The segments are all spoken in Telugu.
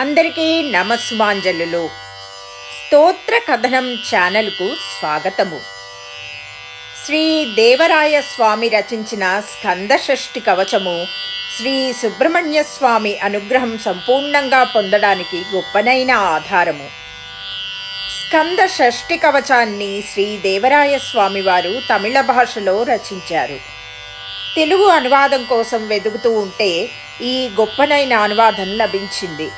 అందరికీ నమస్మాంజలులు స్తోత్ర కథనం ఛానల్కు స్వాగతము. శ్రీ దేవరాయ స్వామి రచించిన స్కందషష్ఠి కవచము శ్రీ సుబ్రహ్మణ్య స్వామి అనుగ్రహం సంపూర్ణంగా పొందడానికి గొప్పనైన ఆధారము. స్కంద షష్ఠి కవచాన్ని శ్రీ దేవరాయ స్వామి వారు తమిళ భాషలో రచించారు. తెలుగు అనువాదం కోసం వెతుకుతూ ఉంటే ఈ గొప్పనైన అనువాదం లభించింది.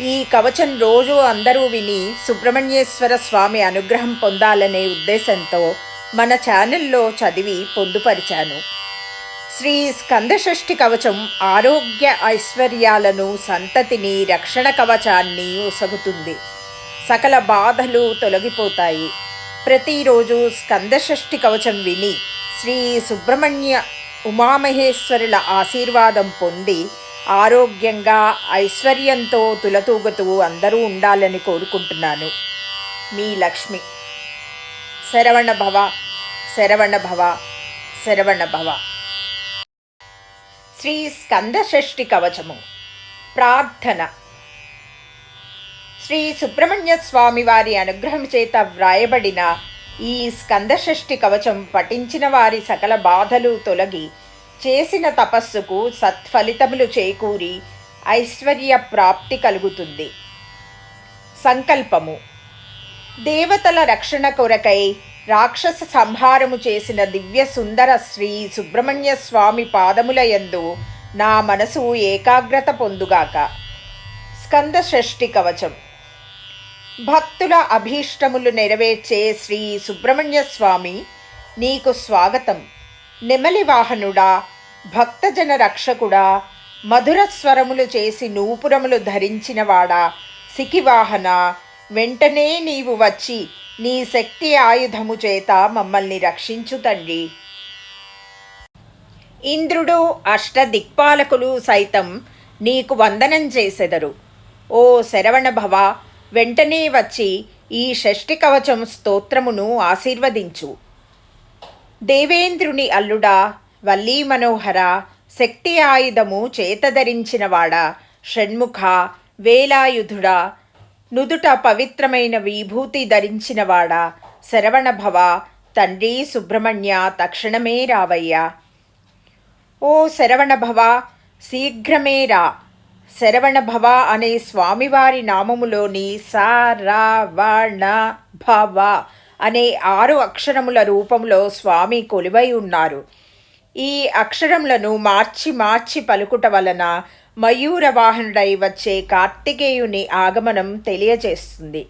ఈ కవచం రోజు అందరూ విని సుబ్రహ్మణ్యేశ్వర స్వామి అనుగ్రహం పొందాలనే ఉద్దేశంతో మన ఛానల్లో చదివి పొందుపరిచాను. శ్రీ స్కందషష్ఠి కవచం ఆరోగ్య ఐశ్వర్యాలను సంతతిని రక్షణ కవచాన్ని ఒసగుతుంది సకల బాధలు తొలగిపోతాయి. ప్రతిరోజు స్కందషష్ఠి కవచం విని శ్రీ సుబ్రహ్మణ్య ఉమామహేశ్వరుల ఆశీర్వాదం పొంది ఆరోగ్యంగా ఐశ్వర్యంతో తులతూగుతూ అందరూ ఉండాలని కోరుకుంటున్నాను. మీ లక్ష్మి. శరవణ భవ శరవణ భవ శరవణ భవ. శ్రీ స్కందషష్ఠి కవచము. ప్రార్థన. శ్రీ సుబ్రహ్మణ్య స్వామి వారి అనుగ్రహం చేత వ్రాయబడిన ఈ స్కందషష్ఠి కవచం పఠించిన వారి సకల బాధలు తొలగి చేసిన తపస్సుకు సత్ఫలితములు చేకూరి ఐశ్వర్య ప్రాప్తి కలుగుతుంది. సంకల్పము. దేవతల రక్షణ కొరకై రాక్షస సంహారము చేసిన దివ్య సుందర శ్రీ సుబ్రహ్మణ్య స్వామి పాదముల యందు నా మనసు ఏకాగ్రత పొందుగాక. స్కంద షష్ఠి కవచం. భక్తుల అభీష్టములు నెరవేర్చే శ్రీ సుబ్రహ్మణ్య స్వామి నీకు స్వాగతం. నెమలి వాహనుడా భక్తజన రక్షకుడా మధుర స్వరములు చేసి నూపురములు ధరించినవాడా సికివాహన వెంటనే నీవు వచ్చి నీ శక్తి ఆయుధము చేత మమ్మల్ని రక్షించు తండ్రి. ఇంద్రుడు అష్టదిక్పాలకులు సైతం నీకు వందనం చేసెదరు. ఓ శరవణ భవ వెంటనే వచ్చి ఈ షష్ఠి కవచం స్తోత్రమును ఆశీర్వదించు. దేవేంద్రుని అల్లుడా వల్లీ మనోహర శక్తి ఆయుధము చేతధరించినవాడా షణ్ముఖ వేలాయుధుడా నుదుట పవిత్రమైన విభూతి ధరించినవాడా శరవణభవ తండ్రి సుబ్రహ్మణ్య తక్షణమే రావయ్యా. ఓ శరవణభవ శీఘ్రమే రా. శరవణభవ అనే స్వామివారి నామములోని సారవణ భవ అనే ఆరు అక్షరముల రూపంలో స్వామి కొలువై ఉన్నారు. ఈ అక్షరములను మార్చి మార్చి పలుకుట వలన మయూర వాహనుడై వచ్చే కార్తికేయుని ఆగమనం తెలియజేస్తుంది.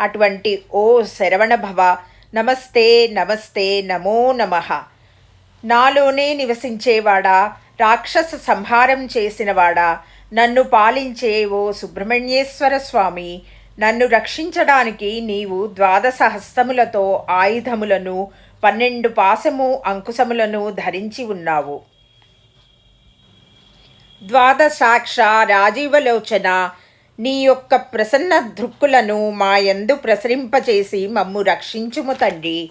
అటువంటి ఓ శరవణభవ నమస్తే నమస్తే నమో నమః. నాలోనే నివసించేవాడా రాక్షస సంహారం చేసినవాడా నన్ను పాలించే ఓ సుబ్రహ్మణ్యేశ్వర స్వామి నన్ను రక్షించడానికి నీవు ద్వాదశ హస్తములతో ఆయుధములను పన్నెండు పాసము అంకుశములను ధరించి ఉన్నావు. ద్వాదశాక్ష రాజీవలోచన నీ యొక్క ప్రసన్న దృక్కులను మా యందు ప్రసరింపచేసి మమ్ము రక్షించుము తండ్రి.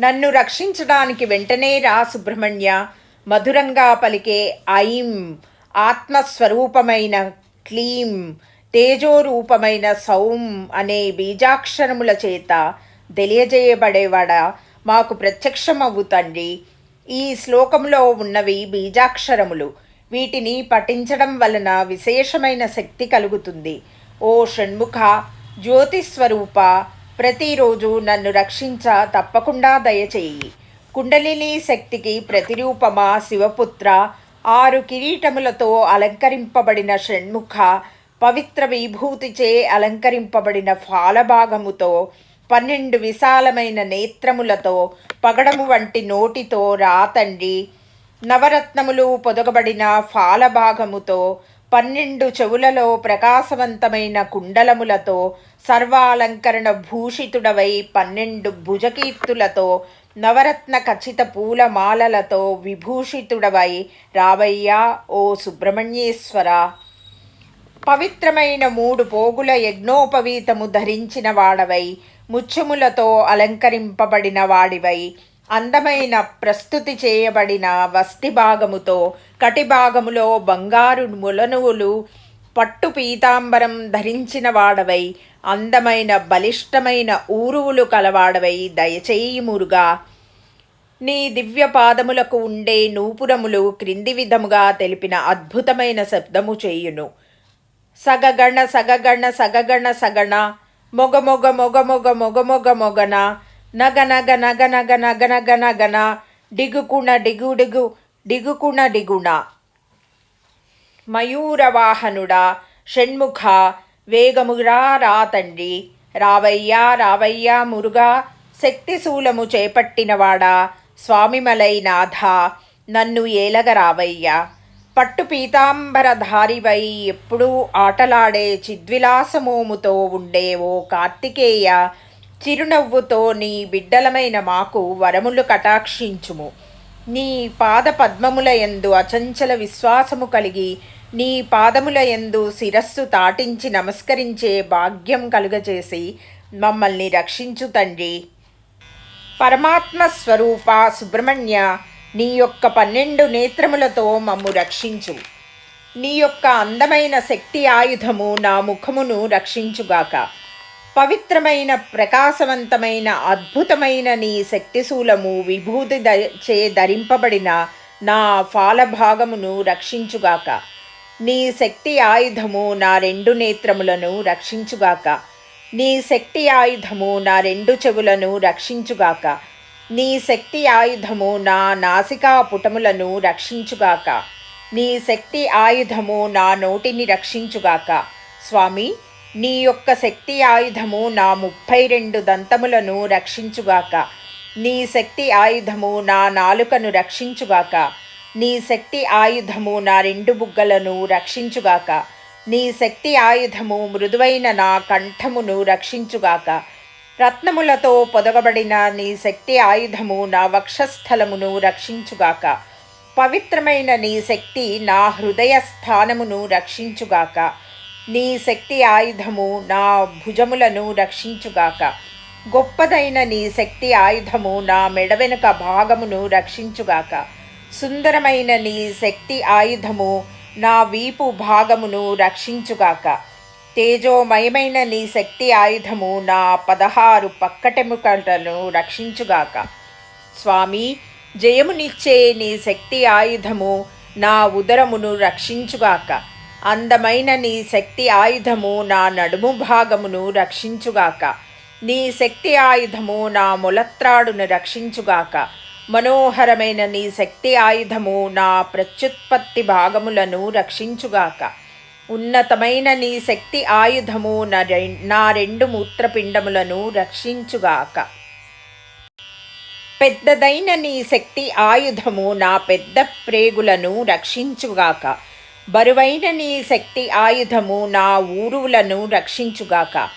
నన్ను రక్షించడానికి వెంటనే రా సుబ్రహ్మణ్య మధురంగా పలికే ఐం ఆత్మస్వరూపమైన క్లీం తేజోరూపమైన సౌం అనే బీజాక్షరముల చేత తెలియజేయబడేవాడా? మాకు ప్రత్యక్షమవు తండ్రి. ఈ శ్లోకంలో ఉన్నవి బీజాక్షరములు. వీటిని పఠించడం వలన విశేషమైన శక్తి కలుగుతుంది. ఓ షణ్ముఖ జ్యోతిస్వరూప ప్రతిరోజు నన్ను రక్షించ తప్పకుండా దయచేయి. కుండలిని శక్తికి ప్రతిరూపమా శివపుత్ర? ఆరు కిరీటములతో అలంకరింపబడిన షణ్ముఖ పవిత్ర విభూతిచే అలంకరింపబడిన ఫాలభాగముతో పన్నెండు విశాలమైన నేత్రములతో పగడము వంటి నోటితో రాతండి. నవరత్నములు పొదగబడిన ఫాలభాగముతో పన్నెండు చెవులలో ప్రకాశవంతమైన కుండలములతో సర్వాలంకరణ భూషితుడవై పన్నెండు భుజకీర్తులతో నవరత్న ఖచ్చిత పూలమాలలతో విభూషితుడవై రావయ్యా ఓ సుబ్రహ్మణ్యేశ్వర. పవిత్రమైన మూడు పోగుల యజ్ఞోపవీతము ధరించిన వాడవై ముత్యములతో అలంకరింపబడిన వాడివై అందమైన ప్రస్తుతి చేయబడిన వస్తి భాగముతో కటి భాగములో బంగారు ములనువులు పట్టు పీతాంబరం ధరించిన వాడవై అందమైన బలిష్టమైన ఊరువులు కలవాడవై దయచేయి మురుగా. నీ దివ్య పాదములకు ఉండే నూపురములు క్రింది విధముగా తెలిపిన అద్భుతమైన శబ్దము చేయును. సగగణ సగగణ సగగణ సగణ మొగ మొగ మొగ మొగ మొగ మొగ మొగన నగ నగ నగ నగ నగ నగ నగన డిగుకుణ డిగు డిగు డిగుకుణ డిగుణ మయూరవాహనుడా షణ్ముఖ వేగమురా రా తండ్రి రావయ్యా రావయ్యా మురుగా శక్తిశూలము చేపట్టినవాడా స్వామిమలైనాథ నన్ను ఏలగ రావయ్యా పట్టు పీతాంబరధారివై ఎప్పుడూ ఆటలాడే చిద్విలాసమోముతో ఉండే ఓ కార్తికేయ చిరునవ్వుతో నీ బిడ్డలమైన మాకు వరములు కటాక్షించుము. నీ పాద పద్మముల యందు అచంచల విశ్వాసము కలిగి నీ పాదముల యందు శిరస్సు తాటించి నమస్కరించే భాగ్యం కలుగజేసి మమ్మల్ని రక్షించు తండ్రి. పరమాత్మ స్వరూప సుబ్రహ్మణ్య నీ యొక్క పన్నెండు నేత్రములతో మమ్ము రక్షించు. నీ యొక్క అందమైన శక్తి ఆయుధము నా ముఖమును రక్షించుగాక. పవిత్రమైన ప్రకాశవంతమైన అద్భుతమైన నీ శక్తిశూలము విభూతి ద చే ధరింపబడిన నా ఫాలభాగమును రక్షించుగాక. నీ శక్తి ఆయుధము నా రెండు నేత్రములను రక్షించుగాక. నీ శక్తి ఆయుధము నా రెండు చెవులను రక్షించుగాక. నీ శక్తి ఆయుధము నా నాసికా పుటములను రక్షించుగాక. నీ శక్తి ఆయుధము నా నోటిని రక్షించుగాక. స్వామి నీ యొక్క శక్తి ఆయుధము నా ముప్పై రెండు దంతములను రక్షించుగాక. నీ శక్తి ఆయుధము నా నాలుకను రక్షించుగాక. నీ శక్తి ఆయుధము నా రెండు బుగ్గలను రక్షించుగాక. నీ శక్తి ఆయుధము మృదువైన నా కంఠమును రక్షించుగాక. రత్నములతో పొదగబడిన నీ శక్తి ఆయుధము నా వక్షస్థలమును రక్షించుగాక. పవిత్రమైన నీ శక్తి నా హృదయ స్థానమును రక్షించుగాక. నీ శక్తి ఆయుధము నా భుజములను రక్షించుగాక. గొప్పదైన నీ శక్తి ఆయుధము నా మెడ వెనుక భాగమును రక్షించుగాక. సుందరమైన నీ శక్తి ఆయుధము నా వీపు భాగమును రక్షించుగాక. తేజోమయమైన నీ శక్తి ఆయుధము నా పదహారు పక్కటెముకలను రక్షించుగాక. స్వామి జయమునిచ్చే నీ శక్తి ఆయుధము నా ఉదరమును రక్షించుగాక. అందమైన నీ శక్తి ఆయుధము నా నడుము భాగమును రక్షించుగాక. నీ శక్తి ఆయుధము నా ములత్రాడును రక్షించుగాక. మనోహరమైన నీ శక్తి ఆయుధము నా ప్రత్యుత్పత్తి భాగములను రక్షించుగాక. ఉన్నతమైన నీ శక్తి ఆయుధము నా రె నా రెండు మూత్రపిండములను రక్షించుగాక. పెద్దదైన నీ శక్తి ఆయుధము నా పెద్ద ప్రేగులను రక్షించుగాక. బరువైన నీ శక్తి ఆయుధము నా ఊరువులను రక్షించుగాక.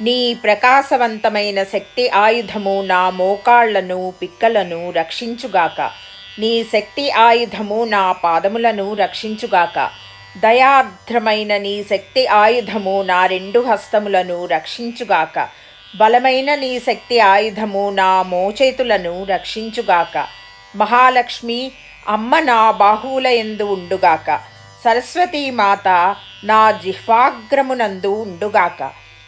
నీ ప్రకాశవంతమైన శక్తి ఆయుధము నా మోకాళ్ళను పిక్కలను రక్షించుగాక. నీ శక్తి ఆయుధము నా పాదములను రక్షించుగాక. దయార్ద్రమైన నీ శక్తి ఆయుధము నా రెండు హస్తములను రక్షించుగాక. బలమైన నీ శక్తి ఆయుధము నా మోచేతులను రక్షించుగాక. మహాలక్ష్మి అమ్మ నా బాహువుల ఎందు ఉండుగాక. సరస్వతీ మాత నా జిహ్వాగ్రమునందు ఉండుగాక.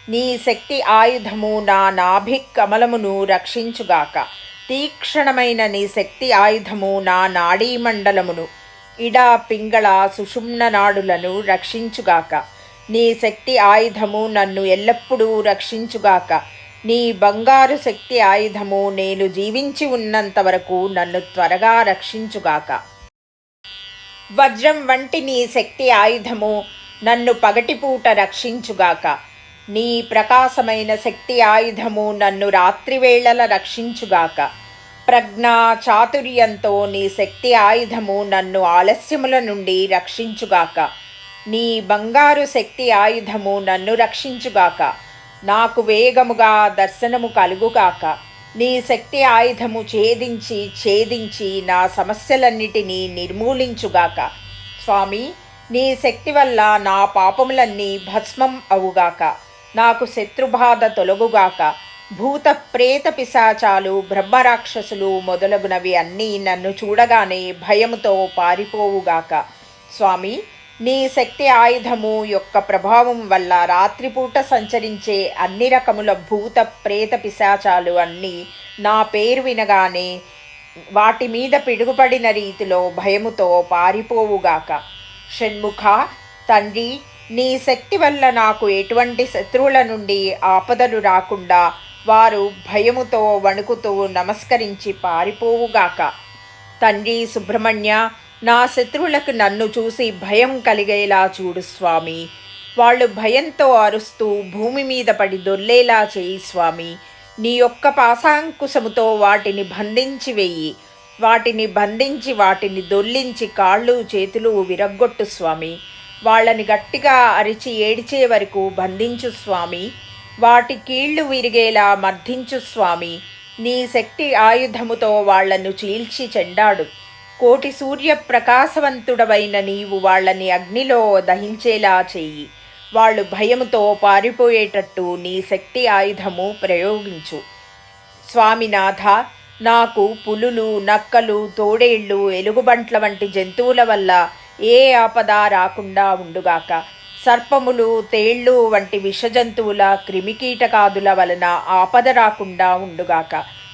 నీ శక్తి ఆయుధము నా నాభి కమలమును రక్షించుగాక. తీక్షణమైన నీ శక్తి ఆయుధము నా నాడీ మండలమును ఇడ పింగళ సుషుమ్ననాడులను రక్షించుగాక. నీ శక్తి ఆయుధము నన్ను ఎల్లప్పుడూ రక్షించుగాక. నీ బంగారు శక్తి ఆయుధము నేను జీవించి ఉన్నంత వరకు నన్ను త్వరగా రక్షించుగాక. వజ్రం వంటి నీ శక్తి ఆయుధము నన్ను పగటిపూట రక్షించుగాక. నీ ప్రకాశమైన శక్తి ఆయుధము నన్ను రాత్రివేళల రక్షించుగాక. ప్రజ్ఞ చాతుర్యంతో నీ శక్తి ఆయుధము నన్ను ఆలస్యముల నుండి రక్షించుగాక. నీ బంగారు శక్తి ఆయుధము నన్ను రక్షించుగాక. నాకు వేగముగా దర్శనము కలుగుగాక. నీ శక్తి ఆయుధము ఛేదించి ఛేదించి నా సమస్యలన్నిటినీ నిర్మూలించుగాక. స్వామి నీ శక్తి వల్ల నా పాపములన్నీ భస్మం అవుగాక. నాకు శత్రుబాధ తొలగుగాక. భూత ప్రేత పిశాచాలు బ్రహ్మరాక్షసులు మొదలగునవి అన్నీ నన్ను చూడగానే భయముతో పారిపోవుగాక. స్వామి నీ శక్తి ఆయుధము యొక్క ప్రభావం వల్ల రాత్రిపూట సంచరించే అన్ని రకముల భూత ప్రేత పిశాచాలు అన్నీ నా పేరు వినగానే వాటి మీద పిడుగుపడిన రీతిలో భయముతో పారిపోవుగాక. షణ్ముఖ తండ్రి నీ శక్తి వల్ల నాకు ఎటువంటి శత్రువుల నుండి ఆపదలు రాకుండా వారు భయముతో వణుకుతూ నమస్కరించి పారిపోవుగాక. తండ్రి సుబ్రహ్మణ్య నా శత్రువులకు నన్ను చూసి భయం కలిగేలా చూడు స్వామి. వాళ్ళు భయంతో అరుస్తూ భూమి మీద పడి దొల్లేలా చేయి స్వామి. నీ యొక్క పాశాంకుశముతో వాటిని బంధించి వెయ్యి వాటిని బంధించి వాటిని దొల్లించి కాళ్ళు చేతులు విరగ్గొట్టు స్వామి. వాళ్ళని గట్టిగా అరిచి ఏడిచే వరకు బంధించు స్వామి. వాటి కీళ్ళు విరిగేలా మర్ధించు స్వామి. నీ శక్తి ఆయుధముతో వాళ్ళను చీల్చి చెండాడు. కోటి సూర్య ప్రకాశవంతుడవైన నీవు వాళ్ళని అగ్నిలో దహించేలా చెయ్యి. వాళ్ళు భయముతో పారిపోయేటట్టు నీ శక్తి ఆయుధము ప్రయోగించు. స్వామినాథ నాకు పులులు నక్కలు తోడేళ్ళు ఎలుగుబంట్ల వంటి జంతువుల వల్ల ఏ ఆపద రాకుండా ఉండుగాక. సర్పములు తేళ్ళు వంటి విషజంతువుల క్రిమికీటకాదుల వలన ఆపద రాకుండా ఉండుగాక.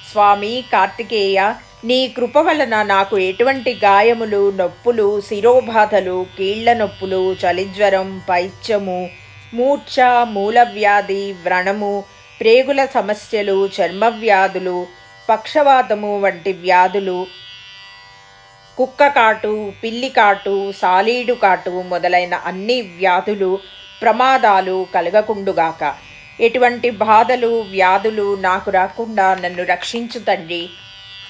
స్వామి కార్తికేయ నీ కృప వలన నాకు ఎటువంటి గాయములు నొప్పులు శిరోబాధలు కీళ్ళ నొప్పులు చలిజ్వరం పైత్యము మూర్ఛ మూలవ్యాధి వ్రణము ప్రేగుల సమస్యలు చర్మవ్యాధులు పక్షవాతము వంటి వ్యాధులు కుక్క కాటు పిల్లి కాటు సాలీడు కాటు మొదలైన అన్ని వ్యాధులు ప్రమాదాలు కలగకుండుగాక. ఎటువంటి బాధలు వ్యాధులు నాకు రాకుండా నన్ను రక్షించు తండ్రి.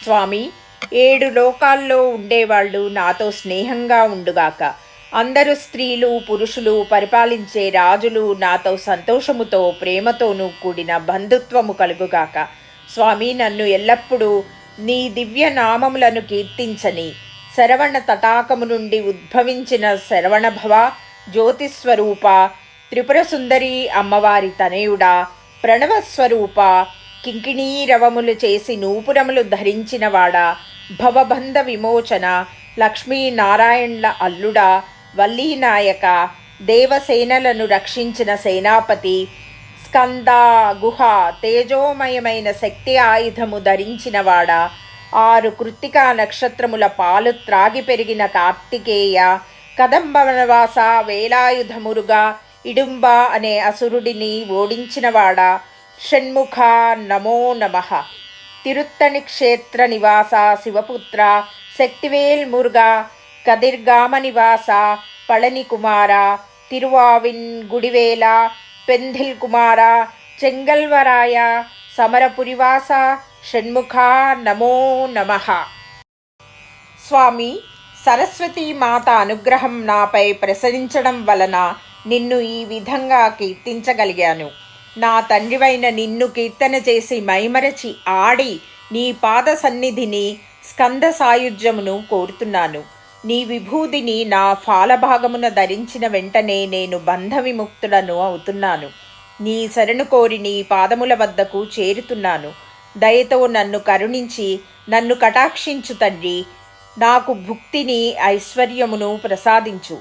స్వామి ఏడు లోకాల్లో ఉండేవాళ్ళు నాతో స్నేహంగా ఉండుగాక. అందరు స్త్రీలు పురుషులు పరిపాలించే రాజులు నాతో సంతోషముతో ప్రేమతోనూ కూడిన బంధుత్వము కలుగుగాక. స్వామి నన్ను ఎల్లప్పుడూ నీ దివ్య నామములను కీర్తించని శరవణ తటాకము నుండి ఉద్భవించిన శరవణభవ జ్యోతిస్వరూప త్రిపుర సుందరి అమ్మవారి తనయుడా ప్రణవస్వరూప కింకిణీరవములు చేసి నూపురములు ధరించినవాడా భవబంధ విమోచన లక్ష్మీనారాయణ్ల అల్లుడా వల్లీనాయక దేవసేనలను రక్షించిన సేనాపతి స్కంద గుహ తేజోమయమైన శక్తి ఆయుధము ధరించినవాడా ఆరు కృత్తికా నక్షత్రముల పాలు త్రాగి పెరిగిన కార్తికేయ కదంబవనవాస వేలాయుధమురుగా ఇడుంబ అనే అసురుడిని ఓడించినవాడా షణ్ముఖ నమో నమ. తిరుత్తణి క్షేత్ర నివాస శివపుత్ర శక్తివేల్ మురుగా కదిర్గామ నివాస పళని కుమార తిరువావిన్ గుడివేల పెంధిల్ కుమార చెంగల్వరాయ సమరపురివాస షణ్ముఖ నమో నమ. స్వామి సరస్వతీ మాత అనుగ్రహం నాపై ప్రసరించడం వలన నిన్ను ఈ విధంగా కీర్తించగలిగాను. నా తండ్రివైన నిన్ను కీర్తన చేసి మైమరచి ఆడి నీ పాద సన్నిధిని స్కంద సాయుధ్యమును కోరుతున్నాను. నీ విభూదిని నా ఫాలభాగమున ధరించిన వెంటనే నేను బంధ విముక్తులను అవుతున్నాను. నీ శరణు కోరి నీ పాదముల వద్దకు చేరుతున్నాను. దయతో నన్ను కరుణించి నన్ను కటాక్షించు తండ్రి. నాకు భుక్తిని ఐశ్వర్యమును ప్రసాదించు.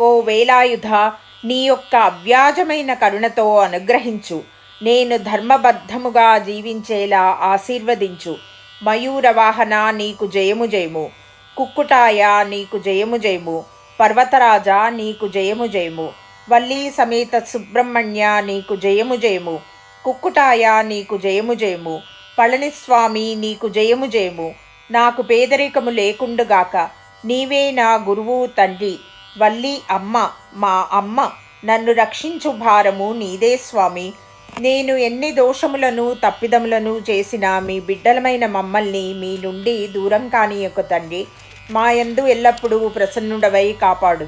ఓ వేలాయుధ నీ యొక్క అవ్యాజమైన కరుణతో అనుగ్రహించు. నేను ధర్మబద్ధముగా జీవించేలా ఆశీర్వదించు. మయూరవాహన నీకు జయము జయము. కుక్కుటాయ నీకు జయము జయము. పర్వతరాజా నీకు జయము జయము. వల్లీ సమేత సుబ్రహ్మణ్య నీకు జయము జయము. కుక్కుటాయ నీకు జయము జయము. పళనిస్వామి నీకు జయము జయము. నాకు పేదరికము లేకుండుగాక నీవే నా గురువు తండ్రి. వల్లి అమ్మ మా అమ్మ నన్ను రక్షించు భారము నీదే స్వామి. నేను ఎన్ని దోషములను తప్పిదములను చేసిన మీ బిడ్డలమైన మమ్మల్ని మీ నుండి దూరం కాని యొక్క తండ్రి. మా యందు ఎల్లప్పుడూ ప్రసన్నుడవై కాపాడు.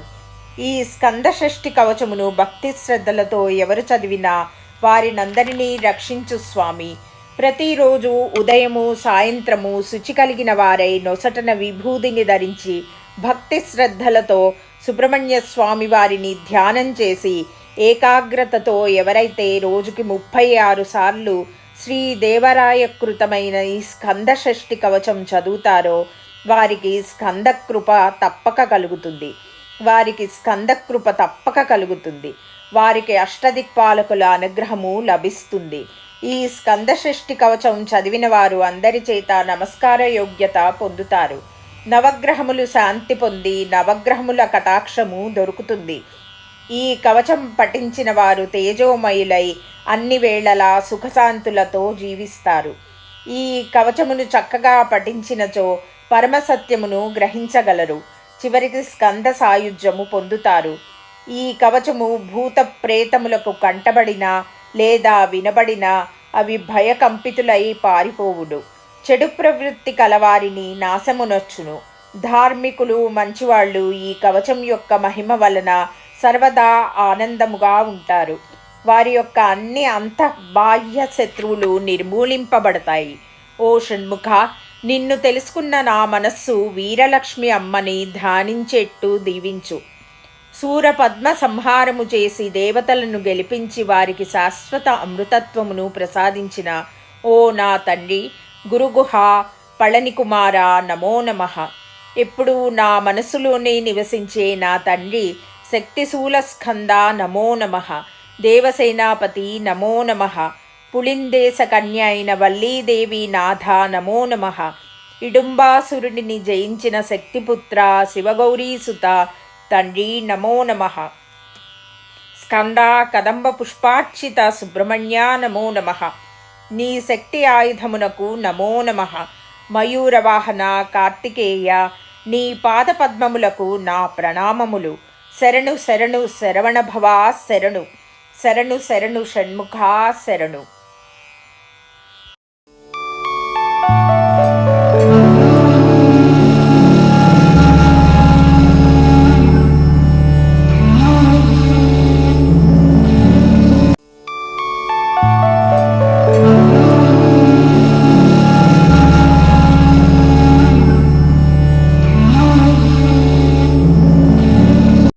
ఈ స్కందషష్ఠి కవచమును భక్తి శ్రద్ధలతో ఎవరు చదివినా వారినందరినీ రక్షించు స్వామి. ప్రతిరోజు ఉదయము సాయంత్రము శుచి కలిగిన వారై నొసటన విభూతిని ధరించి భక్తి శ్రద్ధలతో సుబ్రహ్మణ్య స్వామి వారిని ధ్యానం చేసి ఏకాగ్రతతో ఎవరైతే రోజుకి ముప్పై ఆరు సార్లు శ్రీ దేవరాయకృతమైన ఈ స్కందషష్ఠి కవచం చదువుతారో వారికి స్కందకృప తప్పక కలుగుతుంది. వారికి స్కందకృప తప్పక కలుగుతుంది. వారికి అష్టదిక్పాలకుల అనుగ్రహము లభిస్తుంది. ఈ స్కంద కవచం చదివిన వారు అందరి చేత నమస్కార యోగ్యత పొందుతారు. నవగ్రహములు శాంతి పొంది నవగ్రహముల కటాక్షము దొరుకుతుంది. ఈ కవచం పఠించిన వారు తేజోమయులై అన్ని వేళలా సుఖశాంతులతో జీవిస్తారు. ఈ కవచమును చక్కగా పఠించినచో పరమసత్యమును గ్రహించగలరు. చివరికి స్కంద సాయుధ్యము పొందుతారు. ఈ కవచము భూత ప్రేతములకు కంటబడిన లేదా వినబడిన అవి భయకంపితులై పారిపోవుడు. చెడు ప్రవృత్తి కలవారిని నాశమునొచ్చును. ధార్మికులు మంచివాళ్ళు ఈ కవచం యొక్క మహిమ వలన సర్వదా ఆనందముగా ఉంటారు. వారి యొక్క అన్ని అంత బాహ్య శత్రువులు నిర్మూలింపబడతాయి. ఓ షణ్ముఖ నిన్ను తెలుసుకున్న నా మనస్సు వీరలక్ష్మి అమ్మని ధ్యానించేట్టు దీవించు. సూరపద్మ సంహారము చేసి దేవతలను గెలిపించి వారికి శాశ్వత అమృతత్వమును ప్రసాదించిన ఓ నా తండ్రి గురుగుహ పళనికుమార నమో నమ. ఇప్పుడు నా మనసులోనే నివసించే నా తండ్రి శక్తిశూలస్కంద నమో నమ. దేవసేనాపతి నమో నమ. పులిందేశ కన్య అయిన వల్లీదేవి నాథ నమో నమ. ఇడుంబాసురుడిని జయించిన శక్తిపుత్ర శివగౌరీసుత తండ్రి నమో నమ. స్కందా కదంబ పుష్పార్చిత సుబ్రహ్మణ్య నమో నమ. నీ శక్తి ఆయుధమునకు నమో నమ. మయూరవాహన కార్తికేయ నీ పాదపద్మములకు నా ప్రణామములు. శరణు శరణు శరవణభవా శరణు. శరణు శరణు షణ్ముఖా శరణు.